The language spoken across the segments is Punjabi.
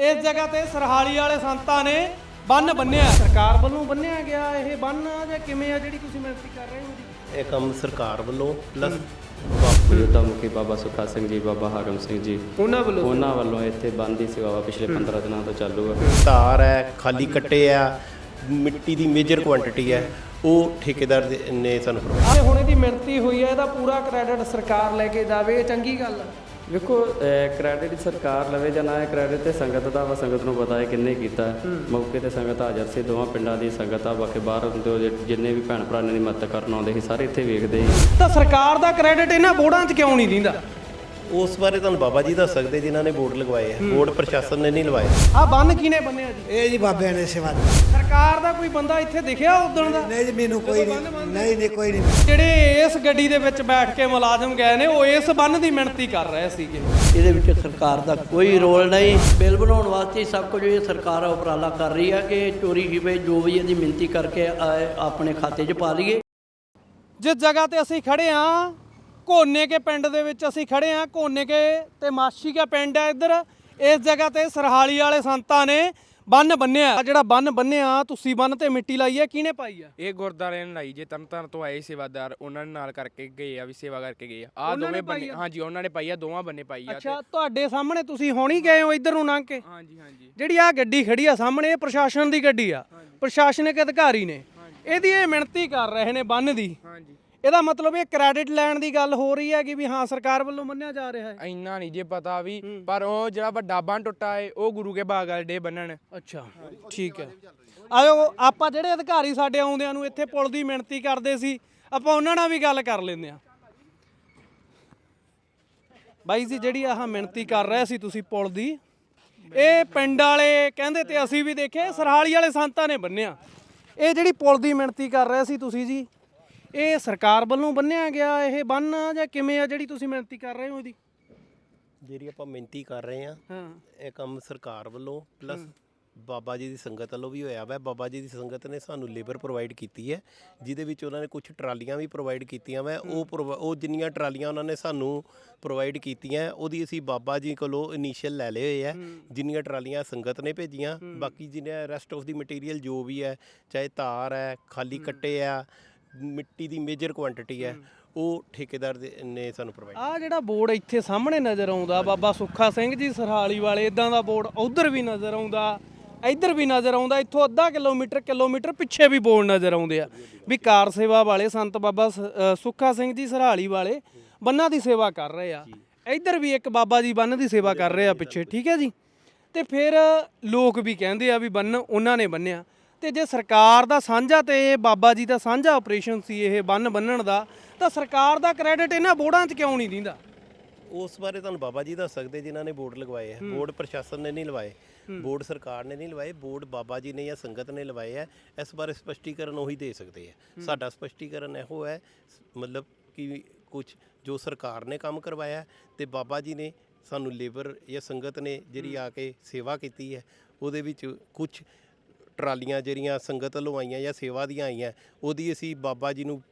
ਇਸ ਜਗ੍ਹਾ ਤੇ ਸਰਹਾਲੀ ਵਾਲੇ ਸੰਤਾਂ ਨੇ ਬੰਨ ਬੰਨਿਆ। ਸਰਕਾਰ ਵੱਲੋਂ ਬੰਨਿਆ ਗਿਆ ਇਹ ਬੰਨ ਜਾਂ ਕਿਵੇਂ ਆ ਜਿਹੜੀ ਤੁਸੀਂ ਮਿਹਨਤੀ ਕਰ ਰਹੇ ਹੋ ਜੀ? ਇਹ ਕੰਮ ਸਰਕਾਰ ਵੱਲੋਂ ਪਲੱਸ ਯੋਧਾ ਮੁਖੀ ਬਾਬਾ ਸੁਖਾ ਸਿੰਘ ਜੀ ਬਾਬਾ ਹਾਕਮ ਸਿੰਘ ਜੀ। ਉਹਨਾਂ ਵੱਲੋਂ? ਉਹਨਾਂ ਵੱਲੋਂ ਇੱਥੇ ਬੰਦ ਦੀ ਸੇਵਾ ਪਿਛਲੇ 15 ਦਿਨਾਂ ਤੋਂ ਚਾਲੂ ਹੈ ਤਾਰ ਹੈ ਖਾਲੀ ਕੱਟੇ ਆ ਮਿੱਟੀ ਦੀ ਮੇਜਰ ਕੁਆਂਟੀਟੀ ਹੈ ਉਹ ਠੇਕੇਦਾਰ ਨੇ ਸਾਨੂੰ ਹੁਣ ਇਹਦੀ ਮਿਹਨਤੀ ਹੋਈ ਹੈ ਇਹਦਾ ਪੂਰਾ ਕ੍ਰੈਡਿਟ ਸਰਕਾਰ ਲੈ ਕੇ ਜਾਵੇ ਇਹ ਚੰਗੀ ਗੱਲ ਆ। ਵੇਖੋ ਕ੍ਰੈਡਿਟ ਸਰਕਾਰ ਲਵੇ ਜਾਂ ਨਾ ਕ੍ਰੈਡਿਟ ਤੇ ਸੰਗਤ ਦਾ ਵਾ ਸੰਗਤ ਨੂੰ ਪਤਾ ਹੈ ਕਿੰਨੇ ਕੀਤਾ। ਮੌਕੇ ਤੇ ਸੰਗਤ ਹਾਜ਼ਰ ਸੀ ਦੋਵਾਂ ਪਿੰਡਾਂ ਦੀ ਸੰਗਤ ਆ ਬਾਕੀ ਬਾਹਰ ਜਿ- ਜਿੰਨੇ ਵੀ ਭੈਣ ਭਰਾ ਨੇ ਦੀ ਮਦਦ ਕਰਨ ਆਉਂਦੇ ਸੀ ਸਾਰੇ ਇੱਥੇ ਵੇਖਦੇ ਸੀ। ਤਾਂ ਸਰਕਾਰ ਦਾ ਕ੍ਰੈਡਿਟ ਇਹਨਾਂ ਬੋਰਡਾਂ 'ਚ ਕਿਉਂ ਨਹੀਂ ਦਿੰਦਾ? ਉਸ ਬਾਰੇ ਤੁਹਾਨੂੰ ਬਾਬਾ ਜੀ ਦੱਸ ਸਕਦੇ ਜਿਨ੍ਹਾਂ ਨੇ ਬੋਰਡ ਲਗਵਾਏ ਆ। ਬੋਰਡ ਪ੍ਰਸ਼ਾਸਨ ਨੇ ਨਹੀਂ ਲਵਾਏ। ਆ ਬੰਨ ਕਿਹਨੇ ਬੰਨਿਆ ਜੀ? ਇਹ ਜੀ ਬਾਬਿਆਂ ਨੇ ਸੇਵਾ ਦੀ। ਸਰਕਾਰ ਦਾ ਕੋਈ ਬੰਦਾ ਇੱਥੇ ਦਿਖਿਆ ਉਦਣ ਦਾ? ਨਹੀਂ ਜੀ ਮੈਨੂੰ ਕੋਈ ਨਹੀਂ ਨਹੀਂ ਨਹੀਂ ਕੋਈ ਨਹੀਂ। ਜਿਹੜੇ ਇਸ ਗੱਡੀ ਦੇ ਵਿੱਚ ਬੈਠ ਕੇ ਮੁਲਾਜ਼ਮ ਗਏ ਨੇ ਉਹ ਇਸ ਬੰਨ ਦੀ ਮਿਹਨਤੀ ਕਰ ਰਹੇ ਸੀਗੇ। ਇਹਦੇ ਵਿੱਚ ਸਰਕਾਰ ਦਾ ਕੋਈ ਰੋਲ ਨਹੀਂ। ਬਿੱਲ ਬਣਾਉਣ ਵਾਸਤੇ ਸਭ ਕੁਝ ਇਹ ਸਰਕਾਰ ਉਪਰਾਲਾ ਕਰ ਰਹੀ ਹੈ ਕਿ ਚੋਰੀ ਛਿਪੇ ਜੋ ਵੀ ਇਹਦੀ ਮਿੰਤੀ ਕਰਕੇ ਆ- ਆਪਣੇ ਖਾਤੇ 'ਚ ਪਾ ਲਈਏ। ਜਿਸ ਜਗ੍ਹਾ ਤੇ ਅਸੀਂ ਖੜੇ ਆ ਕੋਨੇ ਕੇ ਪਿੰਡ ਦੇ ਵਿੱਚ ਅਸੀਂ ਖੜੇ ਆ ਕੋਨੇ ਕੇ ਤੇ ਮਾਸ਼ੀ ਕੇ ਪਿੰਡ ਹੈ ਇੱਧਰ। ਇਸ ਜਗ੍ਹਾ ਤੇ ਸਰਹਾਲੀ ਵਾਲੇ ਸੰਤਾਂ ਨੇ ਬੰਨ ਬੰਨਿਆ। ਆਹ ਜਿਹੜਾ ਬੰਨ ਬੰਨਿਆ ਤੁਸੀਂ ਬੰਨ ਤੇ ਮਿੱਟੀ ਲਾਈ ਹੈ ਕਿਹਨੇ ਪਾਈ ਆ ਇਹ ਗੁਰਦਾਰੇ ਨੇ ਲਾਈ ਜੇ ਤਰਨਤਾਰਨ ਤੋਂ ਆਏ ਸੇਵਾਦਾਰ ਉਹਨਾਂ ਨੇ ਨਾਲ ਕਰਕੇ ਗਏ ਆ ਵੀ ਸੇਵਾ ਕਰਕੇ ਗਏ ਆ। ਆ ਉਹਨਾਂ ਨੇ ਦੋਵੇਂ ਬੰਨੇ? ਹਾਂਜੀ ਉਹਨਾਂ ਨੇ ਪਾਈ ਆ ਦੋਵਾਂ ਬੰਨੇ ਪਾਈ ਆ ਅੱਛਾ ਤੁਹਾਡੇ ਸਾਹਮਣੇ ਤੁਸੀਂ ਹੁਣ ਹੀ ਗਏ ਹੋ ਇੱਧਰ ਨੂੰ ਲੰਘ ਕੇ? ਹਾਂਜੀ ਹਾਂਜੀ। ਜਿਹੜੀ ਆ ਗੱਡੀ ਖੜੀ ਆ ਸਾਹਮਣੇ ਇਹ ਪ੍ਰਸ਼ਾਸਨ ਦੀ ਗੱਡੀ ਆ। ਪ੍ਰਸ਼ਾਸਨਿਕ ਅਧਿਕਾਰੀ ਨੇ। ਇਹਦੀ ਇਹ ਮਿਹਨਤੀ ਕਰ ਰਹੇ ਨੇ ਬੰਨ ਦੀ। ਹਾਂਜੀ। ਇਹਦਾ ਮਤਲਬ ਇਹ ਕ੍ਰੈਡਿਟ ਲੈਣ ਦੀ ਗੱਲ ਹੋ ਰਹੀ ਹੈ ਕਿ ਵੀ ਹਾਂ ਸਰਕਾਰ ਵੱਲੋਂ ਮੰਨਿਆ ਜਾ ਰਿਹਾ ਹੈ? ਇੰਨਾ ਨਹੀਂ ਜੇ ਪਤਾ ਵੀ ਪਰ ਉਹ ਜਿਹੜਾ ਵੱਡਾ ਬੰਨ ਟੁੱਟਾ ਏ ਉਹ ਗੁਰੂ ਕੇ ਬਾਗ ਵਾਲੇ ਡੇ ਬੰਨਣ। ਅੱਛਾ ਠੀਕ ਹੈ। ਆਇਓ ਆਪਾਂ ਜਿਹੜੇ ਅਧਿਕਾਰੀ ਸਾਡੇ ਆਉਂਦਿਆਂ ਨੂੰ ਇੱਥੇ ਪੁਲ ਦੀ ਮਿਹਨਤੀ ਕਰਦੇ ਸੀ ਆਪਾਂ ਉਹਨਾਂ ਨਾਲ ਵੀ ਗੱਲ ਕਰ ਲੈਂਦੇ ਆ ਬਾਈ ਜੀ ਜਿਹੜੀ ਆਹ ਮਿਹਨਤੀ ਕਰ ਰਹੇ ਸੀ ਤੁਸੀਂ ਪੁਲ ਦੀ ਇਹ ਪਿੰਡ ਵਾਲੇ ਕਹਿੰਦੇ ਤੇ ਅਸੀਂ ਵੀ ਦੇਖੇ ਸਰਹਾਲੀ ਵਾਲੇ ਸੰਤਾਂ ਨੇ ਬੰਨਿਆ। ਇਹ ਜਿਹੜੀ ਪੁਲ ਦੀ ਮਿਹਨਤੀ ਕਰ ਰਹੇ ਸੀ ਤੁਸੀਂ ਜੀ ਇਹ ਸਰਕਾਰ ਵੱਲੋਂ ਬੰਨਿਆ ਗਿਆ ਇਹ ਬੰਨ ਜਾਂ ਕਿਵੇਂ ਆ ਜਿਹੜੀ ਤੁਸੀਂ ਮਿਹਨਤੀ ਕਰ ਰਹੇ ਹੋ ਇਹਦੀ? ਜਿਹੜੀ ਆਪਾਂ ਮਿਹਨਤੀ ਕਰ ਰਹੇ ਆ ਹਾਂ। ਇਹ ਕੰਮ ਸਰਕਾਰ ਵੱਲੋਂ ਪਲੱਸ ਬਾਬਾ ਜੀ ਦੀ ਸੰਗਤ ਵੱਲੋਂ ਵੀ ਹੋਇਆ ਵਾ। ਬਾਬਾ ਜੀ ਦੀ ਸੰਗਤ ਨੇ ਸਾਨੂੰ ਲੇਬਰ ਪ੍ਰੋਵਾਈਡ ਕੀਤੀ ਹੈ ਜਿਹਦੇ ਵਿੱਚ ਉਹਨਾਂ ਨੇ ਕੁਝ ਟਰਾਲੀਆਂ ਵੀ ਪ੍ਰੋਵਾਈਡ ਕੀਤੀਆਂ ਵਾ। ਉਹ ਪ੍ਰੋਵਾ- ਉਹ ਜਿੰਨੀਆਂ ਟਰਾਲੀਆਂ ਉਹਨਾਂ ਨੇ ਸਾਨੂੰ ਪ੍ਰੋਵਾਈਡ ਕੀਤੀਆਂ ਉਹਦੀ ਅਸੀਂ ਬਾਬਾ ਜੀ ਕੋਲੋਂ ਇਨੀਸ਼ੀਅਲ ਲੈ ਲਏ ਹੋਏ ਆ। ਜਿੰਨੀਆਂ ਟਰਾਲੀਆਂ ਸੰਗਤ ਨੇ ਭੇਜੀਆਂ ਬਾਕੀ ਜਿੰਨੇ ਰੈਸਟ ਆਫ ਦੀ ਮਟੀਰੀਅਲ ਜੋ ਵੀ ਹੈ ਚਾਹੇ ਤਾਰ ਹੈ ਖਾਲੀ ਕੱਟੇ ਆ ਮਿੱਟੀ ਦੀ ਮੇਜਰ ਕੁਆਂਟੀਟੀ ਹੈ ਉਹ ਠੇਕੇਦਾਰ ਦੇ ਨੇ ਸਾਨੂੰ ਪ੍ਰੋਵਾਈਡ ਆ ਜਿਹੜਾ ਬੋਰਡ ਇੱਥੇ ਸਾਹਮਣੇ ਨਜ਼ਰ ਆਉਂਦਾ ਬਾਬਾ ਸੁੱਖਾ ਸਿੰਘ ਜੀ ਸਰਹਾਲੀ ਵਾਲੇ ਇਦਾਂ ਦਾ ਬੋਰਡ ਉਧਰ ਵੀ ਨਜ਼ਰ ਆਉਂਦਾ ਇੱਧਰ ਵੀ ਨਜ਼ਰ ਆਉਂਦਾ ਇੱਥੋਂ ਅੱਧਾ ਕਿਲੋਮੀਟਰ ਕਿਲੋਮੀਟਰ ਪਿੱਛੇ ਵੀ ਬੋਰਡ ਨਜ਼ਰ ਆਉਂਦੇ ਆ। ਵੀ ਕਾਰ ਸੇਵਾ ਵਾਲੇ ਸੰਤ ਬਾਬਾ ਸ- ਅ, ਸੁੱਖਾ ਸਿੰਘ ਜੀ ਸਰਹਾਲੀ ਵਾਲੇ ਬੰਨਾਂ ਦੀ ਸੇਵਾ ਕਰ ਰਹੇ ਆ। ਇੱਧਰ ਵੀ ਇੱਕ ਬਾਬਾ ਜੀ ਬੰਨ ਦੀ ਸੇਵਾ ਕਰ ਰਹੇ ਆ ਪਿੱਛੇ ਠੀਕ ਹੈ ਜੀ? ਤੇ ਫਿਰ ਲੋਕ ਵੀ ਕਹਿੰਦੇ ਆ ਵੀ ਬੰਨ ਉਹਨਾਂ ਨੇ ਬੰਨਿਆ। ਤੇ ਜੇ ਸਰਕਾਰ ਦਾ ਸਾਂਝਾ ਤੇ ਇਹ ਬਾਬਾ ਜੀ ਦਾ ਸਾਂਝਾ ਆਪਰੇਸ਼ਨ ਸੀ ਇਹ ਬੰਨ ਬੰਨਣ ਦਾ ਤਾਂ ਸਰਕਾਰ ਦਾ ਕ੍ਰੈਡਿਟ ਇਹਨਾਂ ਬੋਰਡਾਂ 'ਚ ਕਿਉਂ ਨਹੀਂ ਦਿੰਦਾ? ਉਸ ਬਾਰੇ ਤੁਹਾਨੂੰ ਬਾਬਾ ਜੀ ਦੱਸ ਸਕਦੇ ਜਿਨ੍ਹਾਂ ਨੇ ਬੋਰਡ ਲਗਵਾਏ ਆ। ਬੋਰਡ ਪ੍ਰਸ਼ਾਸਨ ਨੇ ਨਹੀਂ ਲਵਾਏ। ਬੋਰਡ ਸਰਕਾਰ ਨੇ ਨਹੀਂ ਲਵਾਏ। ਬੋਰਡ ਬਾਬਾ ਜੀ ਨੇ ਜਾਂ ਸੰਗਤ ਨੇ ਲਵਾਏ ਆ। ਇਸ ਬਾਰੇ ਸਪਸ਼ਟੀਕਰਨ ਉਹੀ ਦੇ ਸਕਦੇ ਆ। ਸਾਡਾ ਸਪਸ਼ਟੀਕਰਨ ਇਹੋ ਹੈ ਮਤਲਬ ਕਿ ਕੁਝ ਜੋ ਸਰਕਾਰ ਨੇ ਕੰਮ ਕਰਵਾਇਆ ਤੇ ਬਾਬਾ ਜੀ ਨੇ ਸਾਨੂੰ ਲੇਬਰ ਜਾਂ ਸੰਗਤ ਨੇ ਜਿਹੜੀ ਆ ਕੇ ਸੇਵਾ ਕੀਤੀ ਹੈ ਉਹਦੇ ਵਿੱਚ ਕੁਝ ਟਰਾਲੀਆਂ ਜਿਹੜੀਆਂ ਸੰਗਤ ਵੱਲੋਂ ਆਈਆਂ ਜਾਂ ਸੇਵਾ ਦੀਆਂ ਆਈਆਂ ਉਹਦੀ ਅਸੀਂ ਬਾਬਾ ਜੀ ਨੂੰ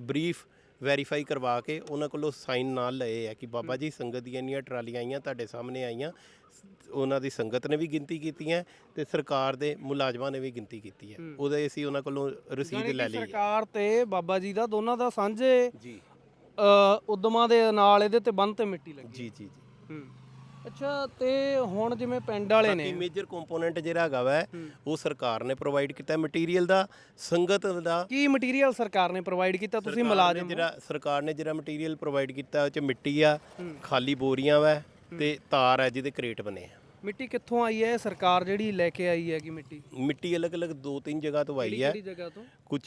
ਬਰੀਫ ਵੈਰੀਫਾਈ ਕਰਵਾ ਕੇ ਉਹਨਾਂ ਕੋਲੋਂ ਸਾਈਨ ਨਾਲ ਲਏ ਆ ਕਿ ਬਾਬਾ ਜੀ ਸੰਗਤ ਦੀਆਂ ਇੰਨੀਆਂ ਟਰਾਲੀਆਂ ਆਈਆਂ ਤੁਹਾਡੇ ਸਾਹਮਣੇ ਆਈਆਂ ਉਹਨਾਂ ਦੀ ਸੰਗਤ ਨੇ ਵੀ ਗਿਣਤੀ ਕੀਤੀ ਹੈ ਤੇ ਸਰਕਾਰ ਦੇ ਮੁਲਾਜ਼ਮਾਂ ਨੇ ਵੀ ਗਿਣਤੀ ਕੀਤੀ ਹੈ। ਉਹਦੇ ਅਸੀਂ ਉਹਨਾਂ ਕੋਲੋਂ ਰਸੀਦ ਲੈ ਲਈ। ਸਰਕਾਰ ਤੇ ਬਾਬਾ ਜੀ ਦਾ ਦੋਨਾਂ ਦਾ ਸਾਂਝੇ ਜੀ। ਉਦਮਾਂ ਦੇ ਨਾਲ ਇਹਦੇ ਤੇ ਬੰਨ ਤੇ ਮਿੱਟੀ ਲੱਗੀ ਜੀ ਜੀ ਜੀ। ਹੂੰ। ਅੱਛਾ ਤੇ ਹੁਣ ਜਿਵੇਂ ਪਿੰਡ ਵਾਲੇ ਬਾਕੀ ਨੇ ਮੇਜਰ ਕੰਪੋਨੈਂਟ ਜਿਹੜਾ ਹੈਗਾ ਵਾ ਉਹ ਸਰਕਾਰ ਨੇ ਪ੍ਰੋਵਾਈਡ ਕੀਤਾ ਮਟੀਰੀਅਲ ਦਾ ਸੰਗਤ ਦਾ ਕੀ ਮਟੀਰੀਅਲ ਸਰਕਾਰ ਨੇ ਪ੍ਰੋਵਾਈਡ ਕੀਤਾ? ਤੁਸੀਂ ਸਰਕਾਰ ਨੇ ਮੁਲਾਜ਼ਮ ਜਿਹੜਾ ਸਰਕਾਰ ਨੇ ਜਿਹੜਾ ਮਟੀਰੀਅਲ ਪ੍ਰੋਵਾਈਡ ਕੀਤਾ ਉਹ ਚ ਮਿੱਟੀ ਆ ਖਾਲੀ ਬੋਰੀਆਂ ਵਾ ਤੇ ਤਾਰ ਹੈ ਜਿਹਦੇ ਕ੍ਰੇਟ ਬਣੇ ਆ। ਮਿੱਟੀ ਕਿੱਥੋਂ ਆਈ ਹੈ? ਸਰਕਾਰ ਜਿਹੜੀ ਲੈ ਕੇ ਆਈ ਹੈ ਕਿ ਮਿੱਟੀ। ਮਿੱਟੀ ਅਲੱਗ-ਅਲੱਗ ਦੋ ਤਿੰਨ ਜਗ੍ਹਾ ਤੋਂ ਆਈ ਹੈ। ਕਿਹੜੀ ਜਗ੍ਹਾ ਤੋਂ? ਕੁਝ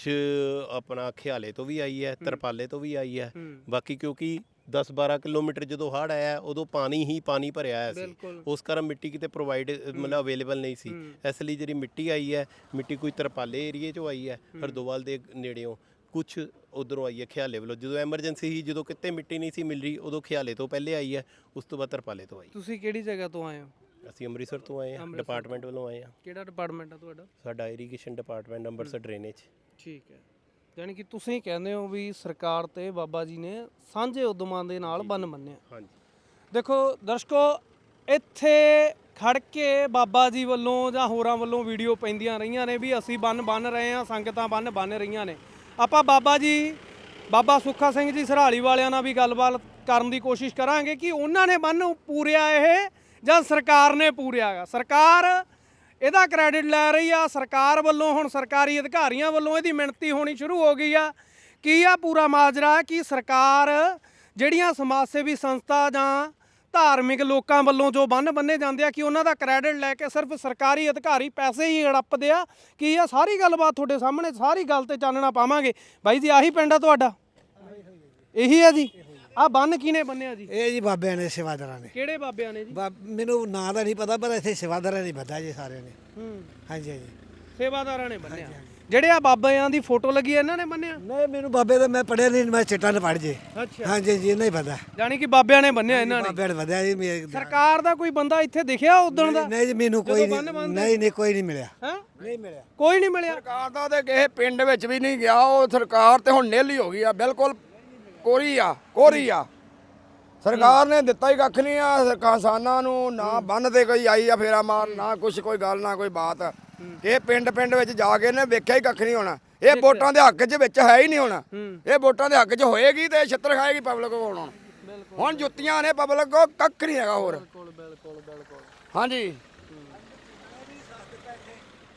ਆਪਣਾ ਖਿਆਲੇ ਤੋਂ ਵੀ ਆਈ ਹੈ ਤਰਪਾਲੇ ਤੋਂ ਵੀ ਆਈ ਹੈ। ਬਾਕੀ ਕਿਉਂਕਿ 10-12 ਕਿਲੋਮੀਟਰ ਜਦੋਂ ਹੜ੍ਹ ਆਇਆ ਉਦੋਂ ਪਾਣੀ ਹੀ ਪਾਣੀ ਭਰਿਆ ਆਇਆ ਸੀ। ਉਸ ਕਾਰਨ ਮਿੱਟੀ ਕਿਤੇ ਪ੍ਰੋਵਾਈਡ ਮਤਲਬ ਅਵੇਲੇਬਲ ਨਹੀਂ ਸੀ। ਇਸ ਲਈ ਜਿਹੜੀ ਮਿੱਟੀ ਆਈ ਹੈ ਮਿੱਟੀ ਕੋਈ ਤਰਪਾਲੇ ਏਰੀਏ 'ਚੋਂ ਆਈ ਹੈ ਹਰਦੋਵਾਲ ਦੇ ਨੇੜਿਓਂ ਕੁਝ ਉਧਰੋਂ ਆਈ ਹੈ ਖਿਆਲੇ ਵੱਲੋਂ। ਜਦੋਂ ਐਮਰਜੈਂਸੀ ਸੀ ਜਦੋਂ ਕਿਤੇ ਮਿੱਟੀ ਨਹੀਂ ਸੀ ਮਿਲ ਰਹੀ ਉਦੋਂ ਖਿਆਲੇ ਤੋਂ ਪਹਿਲੇ ਆਈ ਹੈ ਉਸ ਤੋਂ ਬਾਅਦ ਤਰਪਾਲੇ ਤੋਂ ਆਈ। ਤੁਸੀਂ ਕਿਹੜੀ ਜਗ੍ਹਾ ਤੋਂ ਆਏ ਹੋ? ਅਸੀਂ ਅੰਮ੍ਰਿਤਸਰ ਤੋਂ ਆਏ ਹਾਂ ਡਿਪਾਰਟਮੈਂਟ ਵੱਲੋਂ ਆਏ ਹਾਂ। ਕਿਹੜਾ ਡਿਪਾਰਟਮੈਂਟ ਆ ਤੁਹਾਡਾ? ਸਾਡਾ ਇਰੀਗੇਸ਼ਨ ਡਿਪਾਰਟਮੈਂਟ ਅੰਮ੍ਰਿਤਸਰ ਡਰੇਨੇਜ। ਠੀਕ ਹੈ। ਯਾਨੀ ਕਿ ਤੁਸੀਂ ਕਹਿੰਦੇ ਹੋ ਵੀ ਸਰਕਾਰ ਤੇ ਬਾਬਾ ਜੀ ਨੇ ਸਾਂਝੇ ਉਦਮਾਂ ਦੇ ਨਾਲ ਬੰਨ ਮੰਨਿਆ। ਹਾਂਜੀ। ਦੇਖੋ ਦਰਸ਼ਕੋ ਇੱਥੇ ਖੜ ਕੇ ਬਾਬਾ ਜੀ ਵੱਲੋਂ ਜਾਂ ਹੋਰਾਂ ਵੱਲੋਂ ਵੀਡੀਓ ਪੈਂਦੀਆਂ ਰਹੀਆਂ ਨੇ ਵੀ ਅਸੀਂ ਬੰਨ ਬੰਨ ਰਹੇ ਹਾਂ ਸੰਗਤਾਂ ਬੰਨ ਬੰਨ ਰਹੀਆਂ ਨੇ। ਆਪਾਂ ਬਾਬਾ ਜੀ ਬਾਬਾ ਸੁੱਖਾ ਸਿੰਘ ਜੀ ਸਰਹਾਲੀ ਵਾਲਿਆਂ ਨਾਲ ਵੀ ਗੱਲਬਾਤ ਕਰਨ ਦੀ ਕੋਸ਼ਿਸ਼ ਕਰਾਂਗੇ ਕਿ ਉਹਨਾਂ ਨੇ ਬੰਨ ਪੂਰਿਆ ਇਹ ਜਾਂ ਸਰਕਾਰ ਨੇ ਪੂਰਿਆਗਾ। ਸਰਕਾਰ ਇਹਦਾ ਕ੍ਰੈਡਿਟ ਲੈ ਰਹੀ ਆ, ਸਰਕਾਰ ਵੱਲੋਂ ਹੁਣ ਸਰਕਾਰੀ ਅਧਿਕਾਰੀਆਂ ਵੱਲੋਂ ਇਹਦੀ ਮਿਣਤੀ ਹੋਣੀ ਸ਼ੁਰੂ ਹੋ ਗਈ ਆ। ਕੀ ਆ ਪੂਰਾ ਮਾਜਰਾ? ਕਿ ਸਰਕਾਰ ਜਿਹੜੀਆਂ ਸਮਾਜ ਸੇਵੀ ਸੰਸਥਾ ਜਾਂ ਧਾਰਮਿਕ ਲੋਕਾਂ ਵੱਲੋਂ ਜੋ ਬੰਨ ਬੰਨੇ ਜਾਂਦੇ ਆ, ਕਿ ਉਹਨਾਂ ਦਾ ਕ੍ਰੈਡਿਟ ਲੈ ਕੇ ਸਿਰਫ ਸਰਕਾਰੀ ਅਧਿਕਾਰੀ ਪੈਸੇ ਹੀ ਹੜੱਪਦੇ ਆ? ਕੀ ਆ ਸਾਰੀ ਗੱਲਬਾਤ ਤੁਹਾਡੇ ਸਾਹਮਣੇ, ਸਾਰੀ ਗੱਲ ਤੇ ਚਾਨਣਾ ਪਾਵਾਂਗੇ? ਬਾਈ ਜੀ, ਆਹੀ ਪਿੰਡ ਆ ਤੁਹਾਡਾ? ਇਹੀ ਆ ਜੀ? ਆ ਬੰਨ ਕਿਹਨੇ ਬੰਨਿਆ ਜੀ? ਇਹ ਜੀ ਬਾਬਿਆਂ ਨੇ ਸੇਵਾਦਾਰਾਂ ਨੇ। ਕਿਹੜੇ ਬਾਬਿਆਂ ਨੇ ਜੀ? ਮੈਨੂੰ ਨਾਂ ਦਾ ਨਹੀਂ ਪਤਾ ਪਰ ਇੱਥੇ ਸੇਵਾਦਾਰਾਂ ਨੇ ਬੱਧਾ ਜੀ ਸਾਰਿਆਂ ਨੇ। ਹੂੰ। ਹਾਂਜੀ ਹਾਂਜੀ। ਸੇਵਾਦਾਰਾਂ ਨੇ ਬੰਨਿਆ। ਜਿਹੜੇ ਆ ਬਾਬਿਆਂ ਦੀ ਫੋਟੋ ਲੱਗੀ ਆ, ਇਹਨਾਂ ਨੇ ਬੰਨਿਆ? ਨਹੀਂ ਮੈਨੂੰ ਬਾਬੇ ਦਾ ਮੈਂ ਪੜਿਆ ਨਹੀਂ ਮੈਂ ਚਿੱਟਾ ਨੇ ਪੜ ਜੇ। ਅੱਛਾ। ਹਾਂਜੀ ਜੀ ਨਹੀਂ ਪਤਾ। ਜਾਨੀ ਕਿ ਬਾਬਿਆਂ ਨੇ ਬੰਨਿਆ ਇਹਨਾਂ ਨੇ। ਬਾਬਿਆਂ ਨੇ ਵਧਿਆ ਜੀ ਮੇਰੇ ਸਰਕਾਰ ਦਾ ਕੋਈ ਬੰਦਾ ਇੱਥੇ ਦਿਖਿਆ ਉਦੋਂ ਦਾ? ਨਹੀਂ ਜੀ ਮੈਨੂੰ ਕੋਈ ਨਹੀਂ ਨਹੀਂ ਨਹੀਂ ਕੋਈ ਨਹੀਂ ਮਿਲਿਆ। ਹੈ? ਨਹੀਂ ਮਿਲਿਆ। ਕੋਈ ਨਹੀਂ ਮਿਲਿਆ। ਸਰਕਾਰ ਦਾ ਤੇ ਕਿਸੇ ਪਿੰਡ ਵਿੱਚ ਵੀ ਨਹੀਂ ਗਿਆ ਉਹ ਸਰਕਾਰ ਤੇ ਹੁਣ ਨਿਲ ਹੀ ਹੋ ਗਈ ਆ ਬਿਲਕੁਲ ਕੋਰੀ ਆ ਕੋਰੀ ਆ ਸਰਕਾਰ ਨੇ ਦਿੱਤਾ ਹੀ ਕੱਖ ਨਹੀਂ ਆ ਕਿਸਾਨਾਂ ਨੂੰ ਨਾ ਬੰਨ ਤੇ ਕੋਈ ਆਈ ਆ ਫੇਰਾ ਮਾਰ ਨਾ ਕੁਛ ਕੋਈ ਗੱਲ ਨਾ ਕੋਈ ਬਾਤ। ਇਹ ਪਿੰਡ ਪਿੰਡ ਵਿੱਚ ਜਾ ਕੇ ਨੇ ਵੇਖਿਆ ਹੀ ਕੱਖ ਨਹੀਂ ਹੋਣਾ। ਇਹ ਵੋਟਾਂ ਦੇ ਹੱਕ 'ਚ ਵਿੱਚ ਹੈ ਹੀ ਨਹੀਂ ਹੋਣਾ। ਇਹ ਵੋਟਾਂ ਦੇ ਹੱਕ 'ਚ ਹੋਏਗੀ ਤੇ ਛਿੱਤਰ ਖਾਏਗੀ ਪਬਲਿਕ ਕੋਲ ਹੁਣ। ਹੁਣ ਜੁੱਤੀਆਂ ਨੇ ਪਬਲਿਕ ਕੋ ਕੱਖ ਨਹੀਂ ਹੈਗਾ ਹੋਰ। ਹਾਂਜੀ।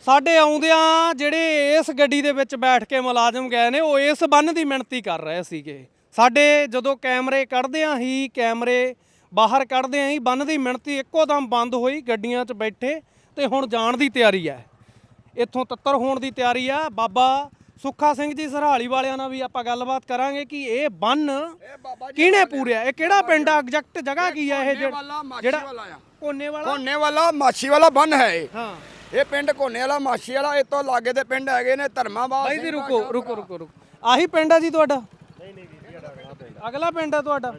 ਸਾਡੇ ਆਉਂਦਿਆਂ ਜਿਹੜੇ ਇਸ ਗੱਡੀ ਦੇ ਵਿੱਚ ਬੈਠ ਕੇ ਮੁਲਾਜ਼ਮ ਗਏ ਨੇ ਉਹ ਇਸ ਬੰਨ ਦੀ ਮਿਣਤੀ ਕਰ ਰਹੇ ਸੀਗੇ। ਸਾਡੇ ਜਦੋਂ ਕੈਮਰੇ ਕੱਢਦਿਆਂ ਹੀ ਕੈਮਰੇ ਬਾਹਰ ਕੱਢਦਿਆਂ ਹੀ ਬੰਨ ਦੀ ਮਿਣਤੀ ਇੱਕੋ ਦਮ ਬੰਦ ਹੋਈ ਗੱਡੀਆਂ 'ਚ ਬੈਠੇ ਤੇ ਹੁਣ ਜਾਣ ਦੀ ਤਿਆਰੀ ਹੈ ਇੱਥੋਂ ਤੱਤਰ ਹੋਣ ਦੀ ਤਿਆਰੀ ਆ ਬਾਬਾ ਸੁੱਖਾ ਸਿੰਘ ਜੀ ਸਰਹਾਲੀ ਵਾਲਿਆਂ ਨਾਲ ਵੀ ਆਪਾਂ ਗੱਲਬਾਤ ਕਰਾਂਗੇ ਕਿ ਇਹ ਬੰਨ ਕਿਹਨੇ ਪੂਰਿਆ? ਇਹ ਕਿਹੜਾ ਪਿੰਡ ਆ? ਐਗਜ਼ੈਕਟ ਜਗ੍ਹਾ ਕੀ ਆ ਇਹ ਜਿਹੜਾ ਕੋਨੇ ਵਾਲਾ? ਕੋਨੇ ਵਾਲਾ ਮਾਛੀ ਵਾਲਾ ਬੰਨ ਹੈ ਇਹ। ਹਾਂ। ਇਹ ਪਿੰਡ ਕੋਨੇ ਵਾਲਾ ਮਾਛੀ ਵਾਲਾ ਇਹ ਤੋਂ ਲਾਗੇ ਦੇ ਪਿੰਡ ਹੈਗੇ ਨੇ ਧਰਮਾਬਾਦ ਬਾਈ ਜੀ ਰੁਕੋ ਰੁਕੋ ਰੁਕੋ ਰੁਕੋ। ਆਹੀ ਪਿੰਡ ਆ ਜੀ ਤੁਹਾਡਾ? ਅਗਲਾ ਪਿੰਡ ਆ ਤੁਹਾਡਾ।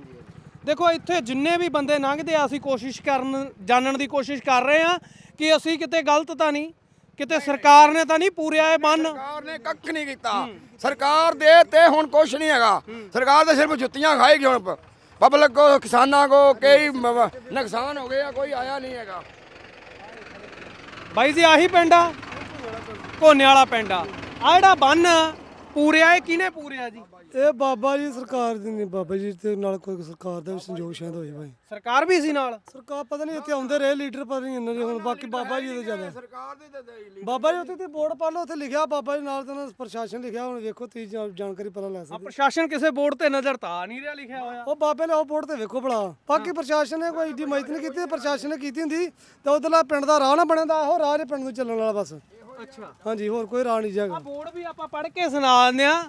ਦੇਖੋ ਇੱਥੇ ਜਿੰਨੇ ਵੀ ਬੰਦੇ ਲੰਘਦੇ ਆ ਅਸੀਂ ਕੋਸ਼ਿਸ਼ ਕਰਨ ਜਾਣਨ ਦੀ ਕੋਸ਼ਿਸ਼ ਕਰ ਰਹੇ ਆ ਕਿ ਅਸੀਂ ਕਿਤੇ ਗਲਤ ਤਾਂ ਨਹੀਂ ਕਿਤੇ ਸਰਕਾਰ ਨੇ ਤਾਂ ਨਹੀਂ ਪੂਰਿਆ ਇਹ ਬੰਨ। ਸਰਕਾਰ ਨੇ ਕੱਖ ਨਹੀਂ ਕੀਤਾ। ਸਰਕਾਰ ਦੇ ਤੇ ਹੁਣ ਕੁਛ ਨਹੀਂ ਹੈਗਾ। ਸਰਕਾਰ ਤਾਂ ਸਿਰਫ ਜੁੱਤੀਆਂ ਖਾਏਗੀ ਹੁਣ। ਪਬਲਿਕ ਕੋ ਕਿਸਾਨਾਂ ਕੋ ਕਈ ਨੁਕਸਾਨ ਹੋ ਗਏ ਆ ਕੋਈ ਆਇਆ ਨਹੀਂ ਹੈਗਾ। ਬਾਈ ਜੀ ਆਹੀ ਪਿੰਡ ਆ। ਕੋਨੇ ਵਾਲਾ ਪਿੰਡ ਆ। ਆ ਜਿਹੜਾ ਬੰਨ ਪੂਰਿਆ ਇਹ ਕਿਹਨੇ ਪੂਰਿਆ ਜੀ? ਇਹ ਬਾਬਾ ਜੀ ਸਰਕਾਰ ਦੀ ਨਹੀਂ ਬਾਬਾ ਜੀ ਤੇ ਨਾਲ ਕੋਈ ਸਰਕਾਰ ਦਾ ਵੀ ਸੰਯੋਗ ਸ਼ਾਇਦ ਹੋਏ ਭਾਈ। ਸਰਕਾਰ ਵੀ ਸੀ ਨਾਲ? ਸਰਕਾਰ ਪਤਾ ਨਹੀਂ ਇੱਥੇ ਆਉਂਦੇ ਰਹੇ ਲੀਡਰ ਪਤਾ ਨਹੀਂ ਇਹਨਾਂ ਦੇ ਹੁਣ ਬਾਕੀ ਬਾਬਾ ਜੀ ਦੇ ਜ਼ਿਆਦਾ। ਸਰਕਾਰ ਦੀ ਤੇ ਬਾਬਾ ਜੀ ਉੱਥੇ ਤੇ ਬੋਰਡ ਪਾ ਲਓ ਉੱਥੇ ਲਿਖਿਆ ਬਾਬਾ ਜੀ ਨਾਲ ਤਾਂ ਪ੍ਰਸ਼ਾਸਨ ਲਿਖਿਆ ਹੁਣ ਵੇਖੋ ਤੁਸੀਂ ਜਾਣਕਾਰੀ ਪਤਾ ਲੈ ਆ ਸਕਦੇ। ਪ੍ਰਸ਼ਾਸਨ ਕਿਸੇ ਬੋਰਡ ਤੇ ਨਜ਼ਰ ਤਾਂ ਨਹੀਂ ਰਿਹਾ ਲਿਖਿਆ ਹੋਇਆ। ਉਹ ਬਾਬੇ ਨੇ ਉਹ ਬੋਰਡ ਤੇ ਵੇਖੋ ਭਲਾ। ਬਾਕੀ ਪ੍ਰਸ਼ਾਸਨ ਨੇ ਕੋਈ ਏਡੀ ਮਦਦ ਨਹੀਂ ਕੀਤੀ ਪ੍ਰਸ਼ਾਸਨ ਨੇ ਕੀਤੀ ਹੁੰਦੀ ਤਾਂ ਉਧਰਲਾ ਪਿੰਡ ਦਾ ਰਾਹ ਨਾ ਬਣਦਾ ਇਹੋ ਰਾਹ ਦੇ ਪਿੰਡ ਨੂੰ ਚੱਲਣ ਵਾਲਾ ਬਸ। ਅੱਛਾ। ਹਾਂਜੀ ਹੋਰ ਕੋਈ ਰਾਹ ਨਹੀਂ ਜਾਗਾ ਆ ਬੋਰਡ ਵੀ ਆਪਾਂ ਪੜ੍ਹ ਕੇ ਸੁਣਾ ਦਿੰਦੇ ਆ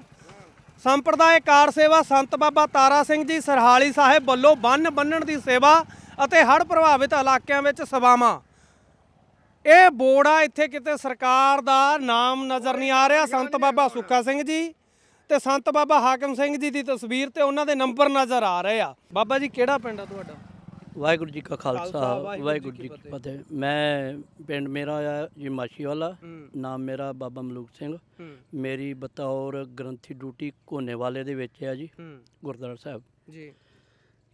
ਸੰਪਰਦਾਇ ਕਾਰ ਸੇਵਾ ਸੰਤ ਬਾਬਾ ਤਾਰਾ ਸਿੰਘ ਜੀ ਸਰਹਾਲੀ ਸਾਹਿਬ ਵੱਲੋਂ ਬੰਨ ਬੰਨਣ ਦੀ ਸੇਵਾ ਅਤੇ ਹੜ੍ਹ ਪ੍ਰਭਾਵਿਤ ਇਲਾਕਿਆਂ ਵਿੱਚ ਸੇਵਾਵਾਂ। ਇਹ ਬੋਰਡ ਆ ਇੱਥੇ ਕਿਤੇ ਸਰਕਾਰ ਦਾ ਨਾਮ ਨਜ਼ਰ ਨਹੀਂ ਆ ਰਿਹਾ। ਸੰਤ ਬਾਬਾ ਸੁੱਖਾ ਸਿੰਘ ਜੀ ਤੇ ਸੰਤ ਬਾਬਾ ਹਾਕਮ ਸਿੰਘ ਜੀ ਦੀ ਤਸਵੀਰ ਤੇ ਉਹਨਾਂ ਦੇ ਨੰਬਰ ਨਜ਼ਰ ਆ ਰਹੇ ਆ। ਬਾਬਾ ਜੀ ਕਿਹੜਾ ਪਿੰਡ ਆ ਤੁਹਾਡਾ? ਵਾਹਿਗੁਰੂ ਜੀ ਕਾ ਖਾਲਸਾ ਵਾਹਿਗੁਰੂ ਜੀ ਕੀ ਫਤਿਹ। ਮੈਂ ਪਿੰਡ ਮੇਰਾ ਆ ਜੀ ਮਾਛੀ ਵਾਲਾ ਨਾਮ ਮੇਰਾ ਬਾਬਾ ਮਲੂਕ ਸਿੰਘ। ਮੇਰੀ ਬਤੌਰ ਗ੍ਰੰਥੀ ਡਿਊਟੀ ਕੋਨੇ ਵਾਲੇ ਦੇ ਵਿੱਚ ਹੈ ਜੀ ਗੁਰਦੁਆਰਾ ਸਾਹਿਬ। ਜੀ।